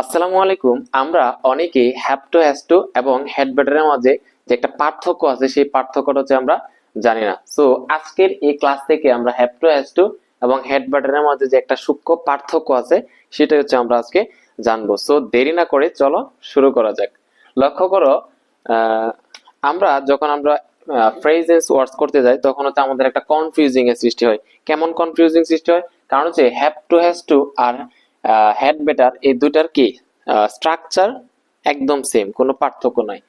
আসসালামু আলাইকুম। আমরা অনেকেই হ্যাভ টু হ্যাজ এবং হেড বেটারের মাঝে যে একটা পার্থক্য আছে, সেই পার্থক্যটা হচ্ছে আমরা জানি না। সো আজকের এই ক্লাস থেকে আমরা হ্যাভ টু হ্যাজ টু এবং হেড বেটারের মাঝে যে একটা সূক্ষ্ম পার্থক্য আছে সেটা হচ্ছে আমরা আজকে জানব। সো দেরি না করে চলো শুরু করা যাক। লক্ষ্য করো আমরা যখন আমরা ফ্রেজেস ওয়ার্ডস করতে যাই, তখন হচ্ছে আমাদের একটা কনফিউজিং এর সৃষ্টি হয়। কেমন কনফিউজিং সৃষ্টি হয়? কারণ হচ্ছে হ্যাভ টু হ্যাজ টু আর হেড বেটার এই দুটার কি স্ট্রাকচার একদম সেম কোনো পার্থক্য নাই।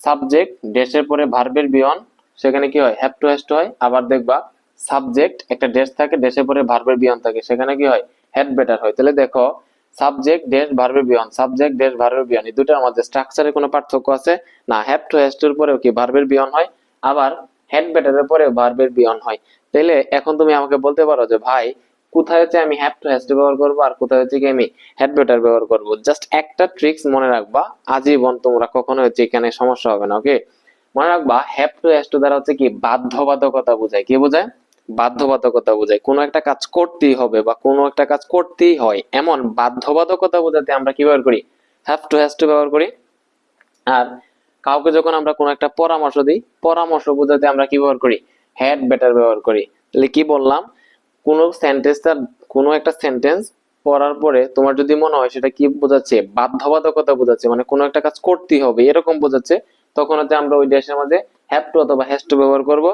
সাবজেক্ট ডেসের পরে ভার্বের বিয়ন, সেখানে কি হয় হ্যাভ টু হ্যাজ টু হয়। আবার দেখবা সাবজেক্ট একটা ডেস থাকে ডেসের পরে ভার্বের বিয়ন থাকে, সেখানে কি হয় হেড বেটার হয়। তাহলে দেখো সাবজেক্ট ডেস ভার্বের বিয়ন সাবজেক্ট ডেস ভার্বের বিয়ন, এই দুটার মধ্যে স্ট্রাকচারে কোনো পার্থক্য আছে? না হ্যাভ টু হ্যাজ টুর পরেও কি ভার্বের বিয়ন হয়। আবার হেড বেটারের পরে ভার্বের বিয়ন হয়। তাহলে এখন তুমি আমাকে বলতে পারো যে, ভাই কোথায় হচ্ছে আমি হ্যাভ টু হ্যাজ টু ব্যবহার করব আর কোথায় হচ্ছে কি আমি হেড বেটার ব্যবহার করব। জাস্ট একটা ট্রিক্স মনে রাখবা, আজীবন তোমরা কখনো হচ্ছে এখানে সমস্যা হবে না ওকে মনে রাখবা হ্যাভ টু হ্যাজ টু দ্বারা হচ্ছে কি বাধ্যবাধকতা বোঝায়। কি বোঝায়? বাধ্যবাধকতা বোঝায়। কোনো একটা কাজ করতেই হবে বা কোনো একটা কাজ করতেই হয়। এমন বাধ্যবাধকতা বোঝাতে আমরা কি ব্যবহার করি? হ্যাভ টু হ্যাজ টু ব্যবহার করি। আর কাউকে যখন আমরা কোনো একটা পরামর্শ দিই, পরামর্শ বোঝাতে আমরা কি ব্যবহার করি? হ্যাড বেটার ব্যবহার করি। তাহলে কি বললাম? কোনো সেন্টেন্সটা কোনো একটা সেন্টেন্স পড়ার পরে তোমার যদি মনে হয় সেটা কি বোঝাচ্ছে? বাধ্যবাধকতা বোঝাচ্ছে মানে কোনো একটা কাজ করতেই হবে, এরকম বোঝাচ্ছে, তখন হচ্ছে আমরা ওই দেশের মধ্যে হ্যাভ টু অথবা হ্যাজ টু ব্যবহার করব।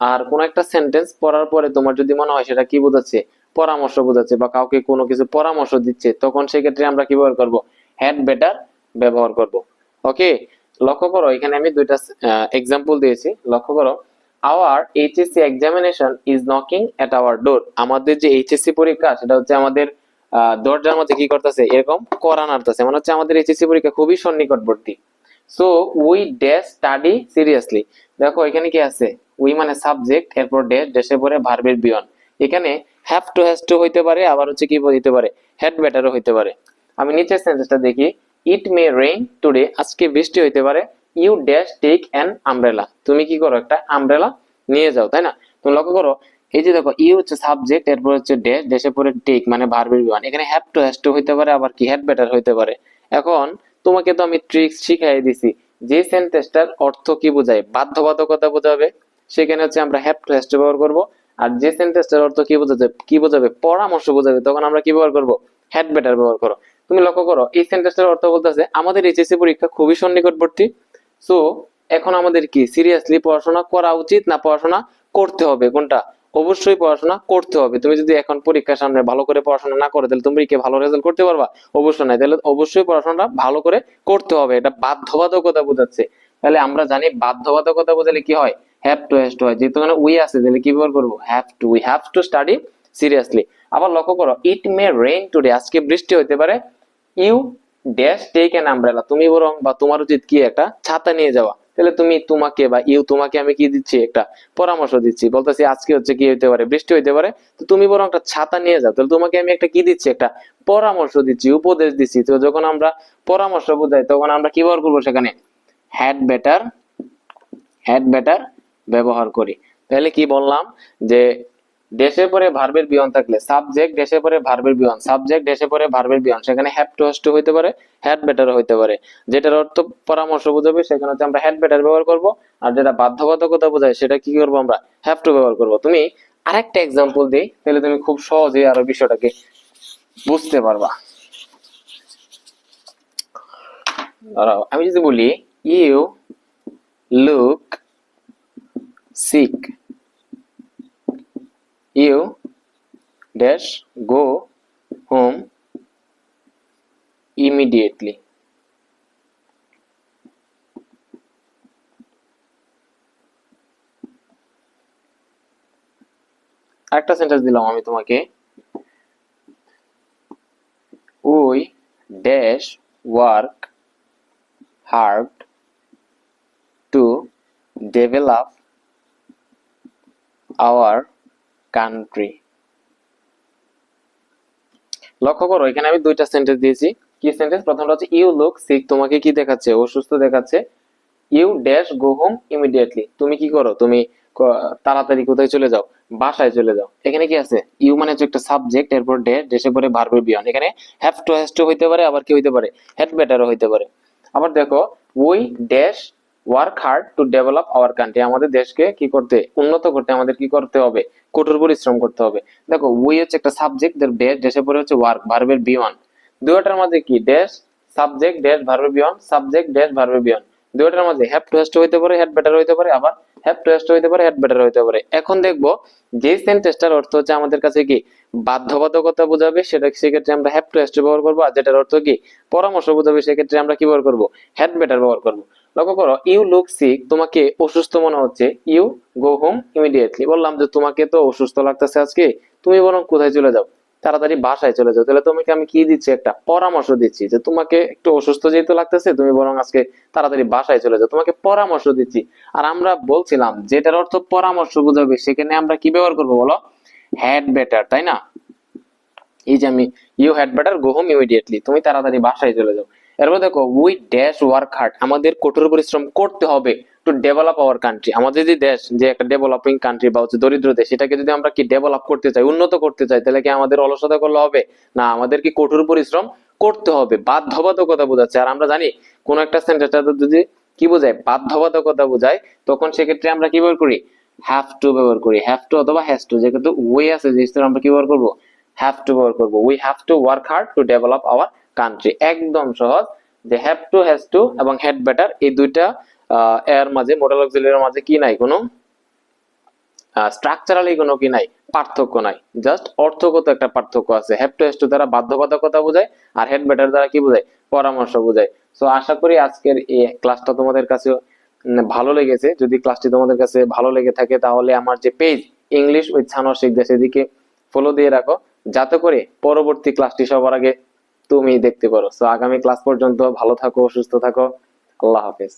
আর কোন একটা সেন্টেন্স পড়ার পরে তোমার যদি মনে হয় সেটা কি বোঝাচ্ছে? পরামর্শ বোঝাচ্ছে বা কাউকে কোনো কিছু পরামর্শ দিচ্ছে, তখন সেক্ষেত্রে আমরা কি ব্যবহার করব? হ্যাড বেটার ব্যবহার করব। ওকে লক্ষ্য করো, এখানে আমি দুইটা এক্সাম্পল দিয়েছি। লক্ষ্য করো our HSC examination is knocking at our door আমাদের যে এইচএসসি পরীক্ষা, সেটা হচ্ছে আমাদের দরজার মধ্যে কি করতেছে? এরকম করা মানে হচ্ছে আমাদের এইচএসসি পরীক্ষা খুবই সন্নিকটবর্তী। So we dash study seriously দেখো, এখানে কি আছে? উই মানে সাবজেক্ট এরপর ড্যাশ ড্যাশের পরে ভার্বের বিয়ন। এখানে হ্যাভ টু হ্যাজ টু হইতে পারে, আবার হচ্ছে কি হইতে পারে? হেড বেটারও হইতে পারে। আমি নিচের সেন্টেন্সটা দেখি। ইট মে রেইন টুডে আজকে বৃষ্টি হইতে পারে। You dash take an umbrella তুমি কি করো একটা আমব্রেলা নিয়ে যাও, তাই না? তুমি লক্ষ্য করো, এই যে দেখো ইউ হচ্ছে সাবজেক্ট এরপর হচ্ছে ড্যাশ ড্যাশের পরে টেক মানে ভার্বের বিমান। এখানে হ্যাভ টু হ্যাজ টু হইতে পারে, আবার কি হেড বেটার হইতে পারে। এখন, তোমাকে তো আমি ট্রিক্স শিখাই দিছি। যে সেন্টেন্সটার অর্থ কি বোঝায়? বাধ্যবাধকতা বোঝাবে। সেখানে হচ্ছে আমরা হ্যাভ টু হ্যাজ টু ব্যবহার করব। আর যে সেন্টেন্সটার অর্থ কি বোঝাবে কি বোঝাবে? পরামর্শ বোঝাবে। তখন আমরা কি ব্যবহার করব? হেড বেটার ব্যবহার করো। তুমি লক্ষ্য করো, এই সেন্টেন্সটার অর্থ বলতেছে আমাদের এইচএসসি পরীক্ষা খুবই সন্নিকটবর্তী। সো এখন আমাদের কি সিরিয়াসলি পড়াশোনা করা উচিত না পড়াশোনা করতে হবে? কোনটা? অবশ্যই পড়াশোনা করতে হবে। তুমি যদি এখন পরীক্ষার সামনে ভালো করে পড়াশোনা না করে, তাহলে তুমি কি ভালো রেজাল্ট করতে পারবা? অবশ্যই নাই তাহলে অবশ্যই পড়াশোনাটা ভালো করে করতে হবে। এটা বাধ্যবাধকতা বোঝাচ্ছে। তাহলে আমরা জানি বাধ্যবাধকতা বোঝালে কি হয়? হ্যাভ টু হ্যাভ টু হয়। যেহেতু এখানে উই আছে, তাহলে কি ব্যবহার করব? Have to we have to study seriously আবার লক্ষ্য করো ইট মে রেইন টুডে আজকে বৃষ্টি হতে পারে। You dash take an umbrella তুমি বরং বা তোমার উচিত কি? একটা ছাতা নিয়ে যাওয়া। তাহলে তুমি তোমাকে বা ইউ তোমাকে আমি কি দিচ্ছি? একটা পরামর্শ দিচ্ছি। বলতেছি, আজকে হচ্ছে কি হইতে পারে? বৃষ্টি হইতে পারে? তো তুমি বরং একটা ছাতা নিয়ে যাও। তাহলে তোমাকে আমি একটা কি দিচ্ছি? একটা পরামর্শ দিচ্ছি, উপদেশ দিচ্ছি। তো যখন আমরা পরামর্শ বোঝাই, তখন আমরা কি ব্যবহার করব সেখানে? হ্যাড বেটার হ্যাড বেটার ব্যবহার করি। তাহলে কি বললাম যে দেশের পরে ভার্বের বিয়ন থাকলে সাবজেক্ট দেশের পরে ভার্বের বিয়ন সাবজেক্ট দেশের পরে ভার্বের বিয়ন, সেখানে হ্যাপ টু হ্যাজ টু হইতে পারে হ্যাড বেটার হইতে পারে। যেটার অর্থ পরামর্শ বোঝাবে, সেখানে হচ্ছে আমরা হ্যাড বেটার ব্যবহার করব, আর যেটা বাধ্যবাধকতা বোঝায়, সেটা কি করব আমরা হ্যাভ টু ব্যবহার করব। তুমি আরেকটা এক্সাম্পল দিই, তাহলে তুমি খুব সহজেই আরও বিষয়টাকে বুঝতে পারবা। আমি যদি বলি you look sick you dash go home immediately একটা সেন্টেন্স দিলাম আমি তোমাকে। We dash work hard to develop our country লক্ষ্য করো, এখানে আমি দুইটা সেন্টেন্স দিয়েছি। কি সেন্টেন্স প্রথমটা হচ্ছে ইউ লুক সিক তোমাকে কি দেখাচ্ছে? অসুস্থ দেখাচ্ছে। You dash go home immediately তুমি কি করো? তুমি তাড়াতাড়ি কোথায় চলে যাও? বাসায় চলে যাও। এখানে কি আছে? ইউ মানে হচ্ছে একটা সাবজেক্ট এরপর ডে দেশে পরে ভার্বের বিয়ন এখানে হ্যাভ টু হ্যাজ টু হইতে পারে, আবার কি হইতে পারে? হ্যাড বেটারও হইতে পারে। আবার দেখো we dash work hard to develop our country আমাদের দেশকে কি করতে, উন্নত করতে, আমাদের কি করতে হবে? কঠোর পরিশ্রম করতে হবে। দেখো উই হচ্ছে একটা সাবজেক্ট ড্যাশ দেশে পরে হচ্ছে ওয়ার্ক ভার্বের বিয়ন। দুইটার মধ্যে কি? ড্যাশ সাবজেক্ট ড্যাশ ভার্বের বিয়ন সাবজেক্ট ড্যাশ ভার্বের বিয়ন। দুইটার মধ্যে হ্যাভ টু হ্যাজ টু হইতে পারে হ্যাড বেটার হইতে পারে, আবার হ্যাভ টু হ্যাজ টু হইতে পারে হ্যাড বেটার হইতে পারে। এখন দেখব, যে সেন্টেন্সটার অর্থ হচ্ছে আমাদের কাছে কি? বাধ্যবাধকতা বোঝাবে, সেটা সেক্ষেত্রে আমরা হ্যাভ টু হ্যাজ টু ব্যবহার করব, আর যেটার অর্থ কি? পরামর্শ বোঝাবে, সেক্ষেত্রে আমরা কি ব্যবহার করব? হ্যাড বেটার ব্যবহার করব। লক্ষ্য করো, ইউ লুক সিক তোমাকে অসুস্থ মনে হচ্ছে। ইউ গো হোম ইমিডিয়েটলি বললাম যে, তোমাকে তো অসুস্থ লাগতেছে আজকে, তুমি বরং কোথায় চলে যাও? তাড়াতাড়ি বাসায় চলে যাও। তাহলে তোমাকে আমি কি দিচ্ছি? একটা পরামর্শ দিচ্ছি যে, তোমাকে একটু অসুস্থ যেহেতু লাগতেছে, তুমি বরং আজকে তাড়াতাড়ি বাসায় চলে যাও। তোমাকে পরামর্শ দিচ্ছি। আর আমরা বলছিলাম, যেটার অর্থ পরামর্শ বোঝাবে, সেখানে আমরা কি ব্যবহার করব বলো? হ্যাড বেটার তাই না? এই যে আমি you had better go home immediately তুমি তাড়াতাড়ি বাসায় চলে যাও। এরপর দেখো উই ড্যাশ ওয়ার্ক হার্ড আমাদের কঠোর পরিশ্রম করতে হবে টু ডেভেলপ আওয়ার কান্ট্রি আমাদের যে দেশ, যে একটা ডেভেলপিং কান্ট্রি বা হচ্ছে দরিদ্র দেশ, সেটাকে যদি আমরা কি ডেভেলপ করতে চাই, উন্নত করতে চাই, তাহলে কি আমাদের অলসতা করলে হবে? না, আমাদের কি কঠোর পরিশ্রম করতে হবে? বাধ্যবাধকতা বোঝাচ্ছে। আর আমরা জানি, কোন একটা সেন্টেন্সটা যদি কি বোঝায়? বাধ্যবাধকতা বোঝায়, তখন সেক্ষেত্রে আমরা কি ব্যবহার করি? হ্যাভ টু ব্যবহার করি। হ্যাভ টু অথবা হ্যাজ টু যেহেতু ওয়ে আছে, যে আমরা কি ব্যবহার করব? হ্যাভ টু ব্যবহার করব। We have to work hard to develop our country একদম সহজ। যে হ্যাভ টু হ্যাজ টু এবং হ্যাড বেটার এই দুইটা এর মাঝে মোডাল অক্সিলারির মাঝে কি নাই কোনো? স্ট্রাকচারালি কোনো কি নাই? পার্থক্য নাই। জাস্ট অর্থগত একটা পার্থক্য আছে। হ্যাভ টু হ্যাজ টু দ্বারা বাধ্যবাধকতা বোঝায় আর হেড বেটার দ্বারা কি বোঝায়? পরামর্শ বোঝায়। সো আশা করি আজকের এই ক্লাসটা তোমাদের কাছে ভালো লেগেছে। যদি ক্লাসটি তোমাদের কাছে ভালো লেগে থাকে তাহলে আমার যে পেজ ইংলিশ উইথ ছানোয়ার শিখবে সেদিকে ফলো দিয়ে রাখো। যাতে করে পরবর্তী ক্লাসটি সবার আগে তুমি দেখতে পারো। সো আগামী ক্লাস পর্যন্ত ভালো থাকো সুস্থ থাকো। আল্লাহ হাফেজ।